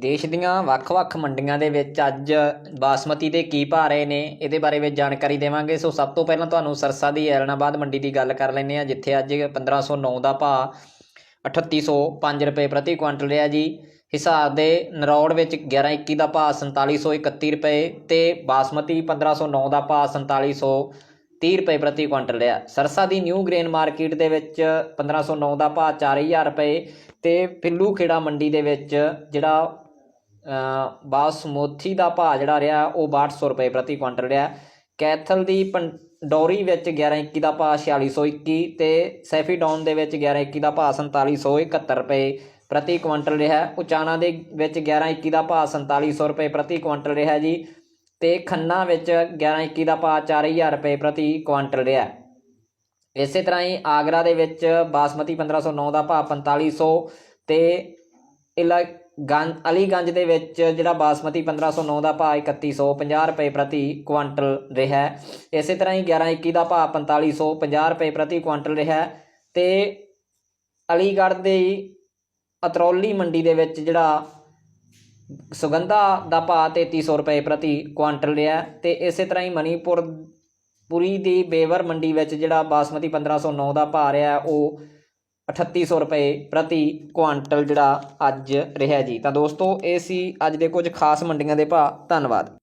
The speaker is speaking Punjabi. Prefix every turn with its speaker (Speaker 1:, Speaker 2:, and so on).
Speaker 1: ਦੇਸ਼ ਦੀਆਂ ਵੱਖ-ਵੱਖ ਮੰਡੀਆਂ ਦੇ ਵਿੱਚ ਅੱਜ ਬਾਸਮਤੀ ਦੇ ਕੀ ਭਾਅ ਰਹੇ ਨੇ, ਇਹਦੇ ਬਾਰੇ ਵਿੱਚ ਜਾਣਕਾਰੀ ਦੇਵਾਂਗੇ। ਸੋ ਸਭ ਤੋਂ ਪਹਿਲਾਂ ਤੁਹਾਨੂੰ ਸਰਸਾ ਦੀ ਐਲਨਾਬਾਦ ਮੰਡੀ ਦੀ ਗੱਲ ਕਰ ਲੈਂਦੇ ਆ ਜਿੱਥੇ ਅੱਜ 1509 ਦਾ ਭਾਅ 3805 ਰੁਪਏ ਪ੍ਰਤੀ ਕੁਇੰਟਲ ਰਿਹਾ ਜੀ। ਹਿਸਾਰ ਦੇ ਨਰੌੜ ਵਿੱਚ 1121 ਦਾ ਭਾਅ 4731 ਰੁਪਏ ਤੇ ਬਾਸਮਤੀ 1509 ਦਾ ਭਾਅ 4730 ਰੁਪਏ ਪ੍ਰਤੀ ਕੁਇੰਟਲ ਰਿਹਾ। ਸਰਸਾ ਦੀ ਨਿਊ ਗ੍ਰੇਨ ਮਾਰਕੀਟ ਦੇ ਵਿੱਚ 1509 ਦਾ ਭਾਅ 4000 ਰੁਪਏ ਤੇ ਪਿੱਲੂ ਖੇੜਾ ਮੰਡੀ ਦੇ ਵਿੱਚ ਜਿਹੜਾ ਬਾਸਮੋਥੀ ਦਾ ਭਾਅ ਜਿਹੜਾ ਰਿਹਾ, ਉਹ 6200 ਰੁਪਏ ਪ੍ਰਤੀ ਕੁਇੰਟਲ ਰਿਹਾ। ਕੈਥਲ ਦੀ ਪੰਡੌਰੀ ਵਿੱਚ 1121 ਦਾ ਭਾਅ 4621 ਤੇ ਸੈਫੀਡੌਨ ਦੇ ਵਿੱਚ 1121 ਦਾ ਭਾਅ 4771 ਰੁਪਏ ਪ੍ਰਤੀ ਕੁਇੰਟਲ ਰਿਹਾ। ਉਚਾਣਾ ਦੇ ਵਿੱਚ 1121 ਦਾ ਭਾਅ 4700 ਰੁਪਏ ਪ੍ਰਤੀ ਕੁਇੰਟਲ ਰਿਹਾ ਜੀ ਤੇ ਖੰਨਾ ਵਿੱਚ 1121 ਦਾ ਭਾਅ 4000 ਰੁਪਏ ਪ੍ਰਤੀ ਕੁਇੰਟਲ ਰਿਹਾ। ਇਸੇ ਤਰ੍ਹਾਂ ਹੀ ਆਗਰਾ ਦੇ ਵਿੱਚ ਬਾਸਮਤੀ 1509 ਦਾ ਭਾਅ 4500 ਤੇ ਇਲਾ ਗੰਜ ਅਲੀਗੰਜ ਦੇ ਵਿੱਚ ਜਿਹੜਾ ਬਾਸਮਤੀ 1509 ਦਾ ਭਾਅ 3150 ਰੁਪਏ ਪ੍ਰਤੀ ਕੁਇੰਟਲ ਰਿਹਾ ਇਸੇ ਤਰ੍ਹਾਂ ਹੀ 1121 ਦਾ ਭਾਅ 4550 ਰੁਪਏ ਪ੍ਰਤੀ ਕੁਇੰਟਲ ਰਿਹਾ ਹੈ ਤੇ ਅਲੀਗੜ੍ਹ ਦੇ ਅਤਰੌਲੀ ਮੰਡੀ ਦੇ ਵਿੱਚ ਜਿਹੜਾ ਸੁਗੰਧਾ ਦਾ ਭਾਅ 3300 ਰੁਪਏ ਪ੍ਰਤੀ ਕੁਇੰਟਲ ਰਿਹਾ ਹੈ ਤੇ ਇਸੇ ਤਰ੍ਹਾਂ ਹੀ ਮਨੀਪੁਰ, ਪੁਰੀ ਦੀ ਬੇਵਰ ਮੰਡੀ ਵਿੱਚ ਜਿਹੜਾ ਬਾਸਮਤੀ 1509 ਦਾ ਭਾਅ ਰਿਹਾ ਉਹ 3800 ਰੁਪਏ ਪ੍ਰਤੀ ਕੁਆਂਟਲ ਜਿਹੜਾ ਅੱਜ ਰਿਹਾ ਜੀ। ਤਾਂ ਦੋਸਤੋ, ਇਹ ਸੀ ਅੱਜ ਦੇ ਕੁਝ ਖਾਸ ਮੰਡੀਆਂ ਦੇ ਭਾਅ। ਧੰਨਵਾਦ।